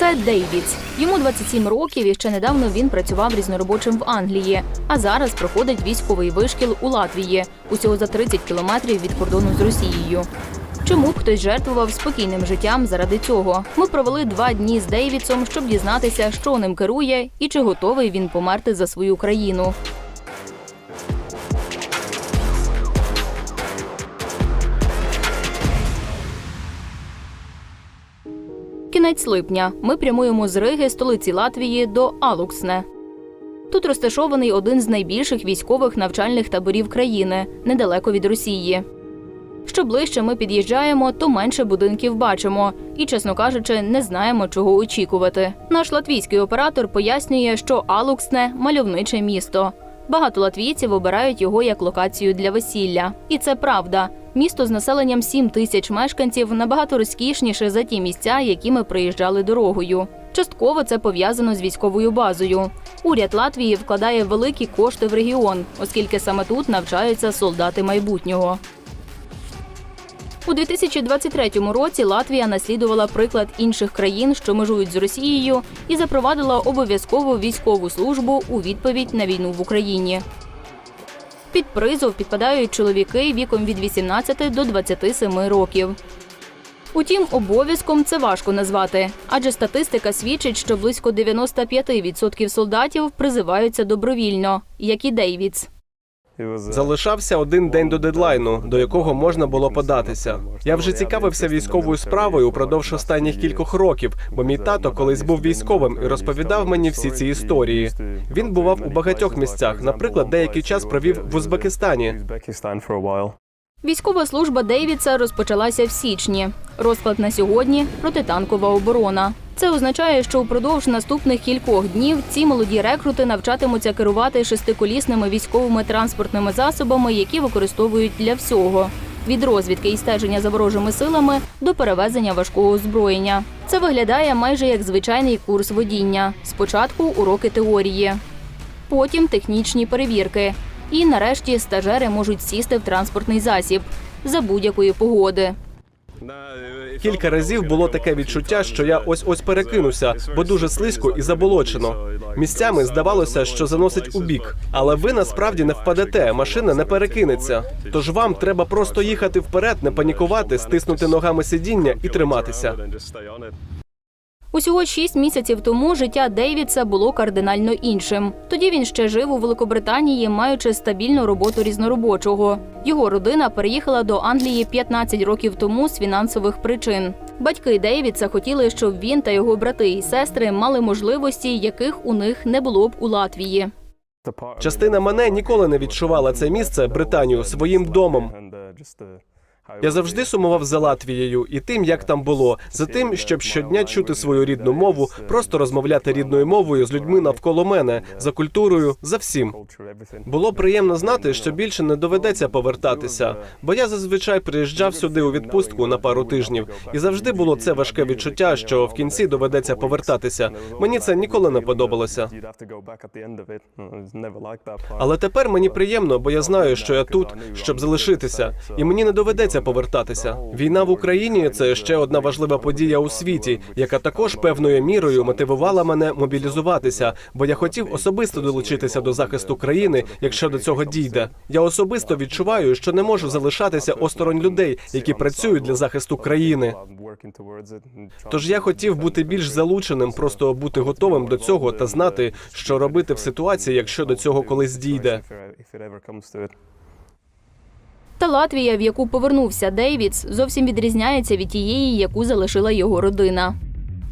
Це Дейвідс. Йому 27 років і ще недавно він працював різноробочим в Англії, а зараз проходить військовий вишкіл у Латвії, усього за 30 кілометрів від кордону з Росією. Чому хтось жертвував спокійним життям заради цього? Ми провели два дні з Дейвідсом, щоб дізнатися, що ним керує і чи готовий він померти за свою країну. Кінець липня. Ми прямуємо з Риги, столиці Латвії, до Алуксне. Тут розташований один з найбільших військових навчальних таборів країни, недалеко від Росії. Що ближче ми під'їжджаємо, то менше будинків бачимо, і, чесно кажучи, не знаємо, чого очікувати. Наш латвійський оператор пояснює, що Алуксне мальовниче місто. Багато латвійців обирають його як локацію для весілля, і це правда. Місто з населенням 7 тисяч мешканців набагато розкішніше за ті місця, які ми приїжджали дорогою. Частково це пов'язано з військовою базою. Уряд Латвії вкладає великі кошти в регіон, оскільки саме тут навчаються солдати майбутнього. У 2023 році Латвія наслідувала приклад інших країн, що межують з Росією, і запровадила обов'язкову військову службу у відповідь на війну в Україні. Під призов підпадають чоловіки віком від 18 до 27 років. Утім, обов'язком це важко назвати, адже статистика свідчить, що близько 95% солдатів призиваються добровільно, як і Дейвідс. Залишався один день до дедлайну, до якого можна було податися. Я вже цікавився військовою справою упродовж останніх кількох років, бо мій тато колись був військовим і розповідав мені всі ці історії. Він бував у багатьох місцях. Наприклад, деякий час провів в Узбекистані. Військова служба Дейвідса розпочалася в січні. Розклад на сьогодні протитанкова оборона. Це означає, що упродовж наступних кількох днів ці молоді рекрути навчатимуться керувати шестиколісними військовими транспортними засобами, які використовують для всього. Від розвідки і стеження за ворожими силами до перевезення важкого озброєння. Це виглядає майже як звичайний курс водіння. Спочатку уроки теорії, потім технічні перевірки. І нарешті стажери можуть сісти в транспортний засіб за будь-якої погоди. Кілька разів було таке відчуття, що я ось ось перекинуся, бо дуже слизько і заболочено. Місцями здавалося, що заносить у бік, але ви насправді не впадете, машина не перекинеться. Тож вам треба просто їхати вперед, не панікувати, стиснути ногами сидіння і триматися. Усього шість місяців тому життя Дейвідса було кардинально іншим. Тоді він ще жив у Великобританії, маючи стабільну роботу різноробочого. Його родина переїхала до Англії 15 років тому з фінансових причин. Батьки Дейвідса хотіли, щоб він та його брати і сестри мали можливості, яких у них не було б у Латвії. Частина мене ніколи не відчувала це місце Британію своїм домом. Я завжди сумував за Латвією і тим, як там було, за тим, щоб щодня чути свою рідну мову, просто розмовляти рідною мовою з людьми навколо мене, за культурою, за всім. Було приємно знати, що більше не доведеться повертатися, бо я зазвичай приїжджав сюди у відпустку на пару тижнів, і завжди було це важке відчуття, що в кінці доведеться повертатися. Мені це ніколи не подобалося. Але тепер мені приємно, бо я знаю, що я тут, щоб залишитися, і мені не доведеться повертатися. Війна в Україні це ще одна важлива подія у світі, яка також певною мірою мотивувала мене мобілізуватися, бо я хотів особисто долучитися до захисту країни, якщо до цього дійде. Я особисто відчуваю, що не можу залишатися осторонь людей, які працюють для захисту країни. Тож я хотів бути більш залученим, просто бути готовим до цього та знати, що робити в ситуації, якщо до цього колись дійде. Та Латвія, в яку повернувся Дейвідс, зовсім відрізняється від тієї, яку залишила його родина.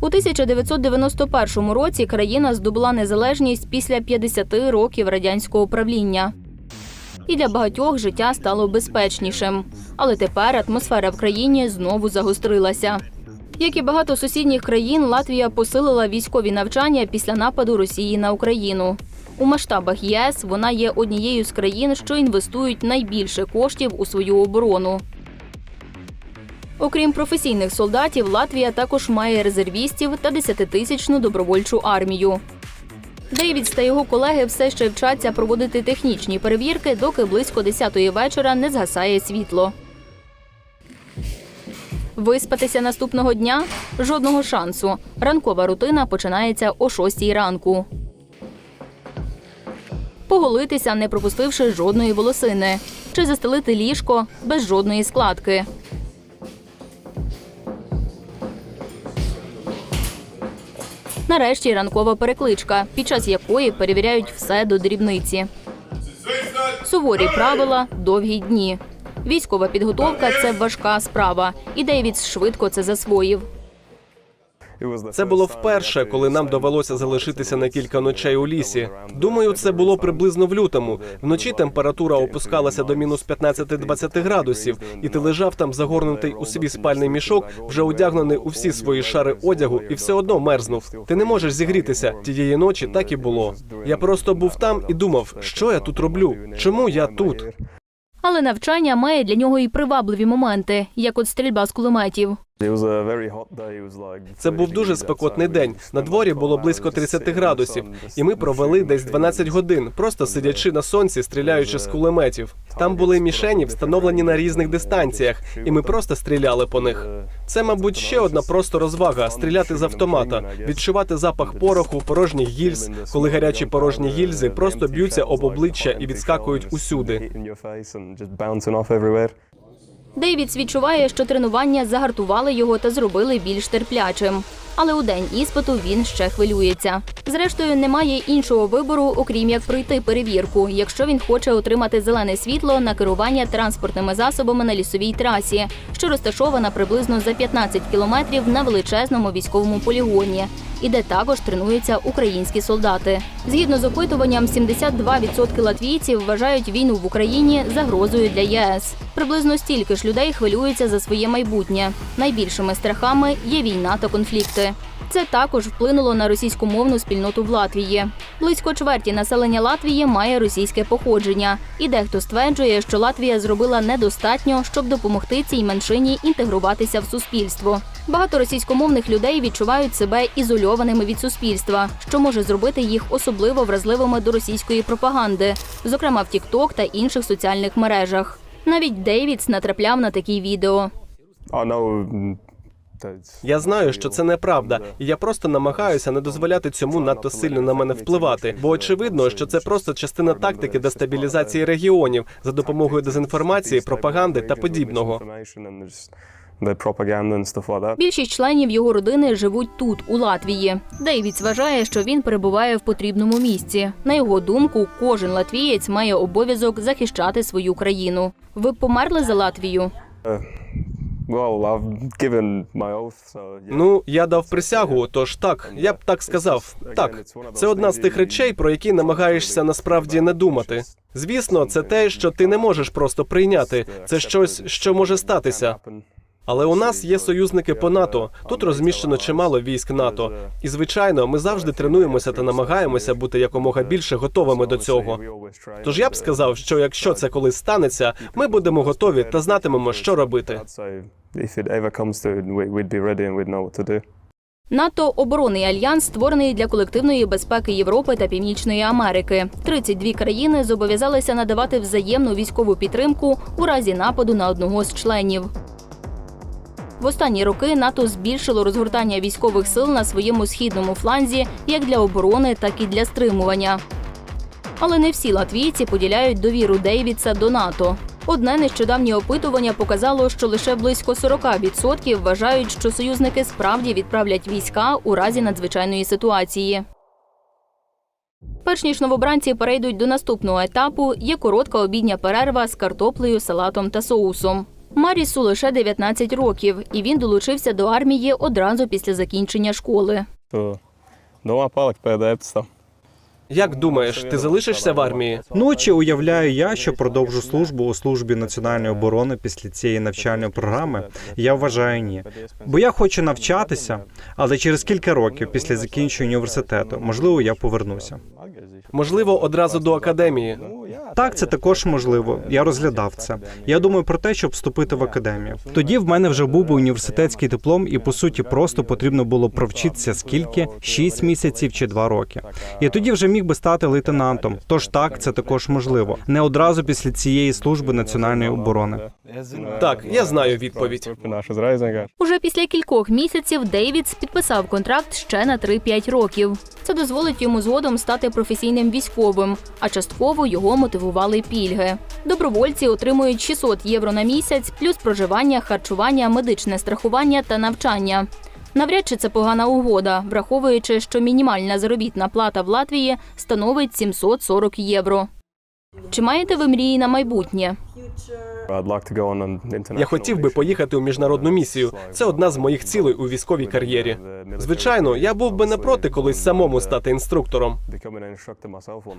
У 1991 році країна здобула незалежність після 50 років радянського правління. І для багатьох життя стало безпечнішим. Але тепер атмосфера в країні знову загострилася. Як і багато сусідніх країн, Латвія посилила військові навчання після нападу Росії на Україну. У масштабах ЄС вона є однією з країн, що інвестують найбільше коштів у свою оборону. Окрім професійних солдатів, Латвія також має резервістів та 10-тисячну добровольчу армію. Дейвідс та його колеги все ще вчаться проводити технічні перевірки, доки близько 10-ї вечора не згасає світло. Виспатися наступного дня жодного шансу. Ранкова рутина починається о 6-й ранку. Поголитися, не пропустивши жодної волосини, чи застелити ліжко без жодної складки. Нарешті ранкова перекличка, під час якої перевіряють все до дрібниці. Суворі правила, довгі дні. Військова підготовка це важка справа, і Дейвідс швидко це засвоїв. Це було вперше, коли нам довелося залишитися на кілька ночей у лісі. Думаю, це було приблизно в лютому. Вночі температура опускалася до мінус 15-20 градусів, і ти лежав там загорнутий у свій спальний мішок, вже одягнений у всі свої шари одягу, і все одно мерзнув. Ти не можеш зігрітися. Тієї ночі так і було. Я просто був там і думав, що я тут роблю? Чому я тут? Але навчання має для нього і привабливі моменти, як от стрільба з кулеметів. Це був дуже спекотний день. На дворі було близько 30 градусів, і ми провели десь 12 годин, просто сидячи на сонці, стріляючи з кулеметів. Там були мішені, встановлені на різних дистанціях, і ми просто стріляли по них. Це, мабуть, ще одна просто розвага стріляти з автомата, відчувати запах пороху, порожніх гільз, коли гарячі порожні гільзи просто б'ються об обличчя і відскакують усюди. Дейвідс відчуває, що тренування загартували його та зробили більш терплячим. Але у день іспиту він ще хвилюється. Зрештою, немає іншого вибору, окрім як пройти перевірку, якщо він хоче отримати зелене світло на керування транспортними засобами на лісовій трасі, що розташована приблизно за 15 кілометрів на величезному військовому полігоні, і де також тренуються українські солдати. Згідно з опитуванням, 72% латвійців вважають війну в Україні загрозою для ЄС. Приблизно стільки ж людей хвилюються за своє майбутнє. Найбільшими страхами є війна та конфлікти. Це також вплинуло на російськомовну спільноту в Латвії. Близько чверті населення Латвії має російське походження, і дехто стверджує, що Латвія зробила недостатньо, щоб допомогти цій меншині інтегруватися в суспільство. Багато російськомовних людей відчувають себе ізольованими від суспільства, що може зробити їх особливо вразливими до російської пропаганди, зокрема в TikTok та інших соціальних мережах. Навіть Дейвідс натрапляв на такі відео. Я знаю, що це неправда, і я просто намагаюся не дозволяти цьому надто сильно на мене впливати, бо очевидно, що це просто частина тактики дестабілізації регіонів за допомогою дезінформації, пропаганди та подібного. Більшість членів його родини живуть тут, у Латвії. Дейвідс вважає, що він перебуває в потрібному місці. На його думку, кожен латвієць має обов'язок захищати свою країну. Ви б померли за Латвію? Ну, я дав присягу, тож так, я б так сказав. Так, це одна з тих речей, про які намагаєшся насправді не думати. Звісно, це те, що ти не можеш просто прийняти. Це щось, що може статися. Але у нас є союзники по НАТО. Тут розміщено чимало військ НАТО. І звичайно, ми завжди тренуємося та намагаємося бути якомога більше готовими до цього. Тож я б сказав, що якщо це колись станеться, ми будемо готові та знатимемо, що робити. НАТО оборонний альянс створений для колективної безпеки Європи та Північної Америки. 32 країни зобов'язалися надавати взаємну військову підтримку у разі нападу на одного з членів. В останні роки НАТО збільшило розгортання військових сил на своєму східному фланзі як для оборони, так і для стримування. Але не всі латвійці поділяють довіру Дейвідса до НАТО. Одне нещодавнє опитування показало, що лише близько 40% вважають, що союзники справді відправлять війська у разі надзвичайної ситуації. Перш ніж новобранці перейдуть до наступного етапу, є коротка обідня перерва з картоплею, салатом та соусом. Марісу лише 19 років, і він долучився до армії одразу після закінчення школи. Palikt pēdējais tam. Як думаєш, ти залишишся в армії? Ну чи уявляю я, що продовжу службу у службі національної оборони після цієї навчальної програми? Я вважаю ні. Бо я хочу навчатися, але через кілька років після закінчення університету, можливо, я повернуся. Можливо, одразу до академії. Так, це також можливо. Я розглядав це. Я думаю про те, щоб вступити в академію. Тоді в мене вже був би університетський диплом, і по суті просто потрібно було провчитися скільки 6 місяців чи 2 роки. І тоді вже міг би стати лейтенантом. Тож так, це також можливо. Не одразу після цієї служби національної оборони. Так, я знаю відповідь. Уже після кількох місяців Дейвідс підписав контракт ще на 3-5 років. Це дозволить йому згодом стати професійним військовим, а частково його мотивували пільги. Добровольці отримують 600 євро на місяць, плюс проживання, харчування, медичне страхування та навчання. Навряд чи це погана угода, враховуючи, що мінімальна заробітна плата в Латвії становить 740 євро. Чи маєте ви мрії на майбутнє? Я хотів би поїхати у міжнародну місію. Це одна з моїх цілей у військовій кар'єрі. Звичайно, я був би не проти колись самому стати інструктором.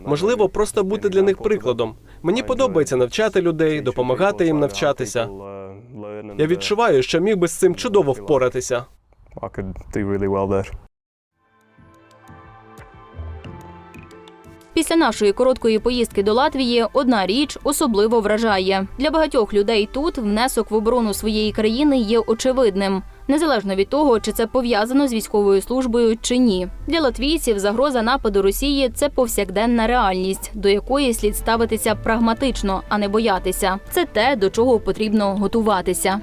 Можливо, просто бути для них прикладом. Мені подобається навчати людей, допомагати їм навчатися. Я відчуваю, що міг би з цим чудово впоратися. Після нашої короткої поїздки до Латвії одна річ особливо вражає для багатьох людей. Тут внесок в оборону своєї країни є очевидним, незалежно від того, чи це пов'язано з військовою службою чи ні. Для латвійців загроза нападу Росії це повсякденна реальність, до якої слід ставитися прагматично, а не боятися. Це те, до чого потрібно готуватися.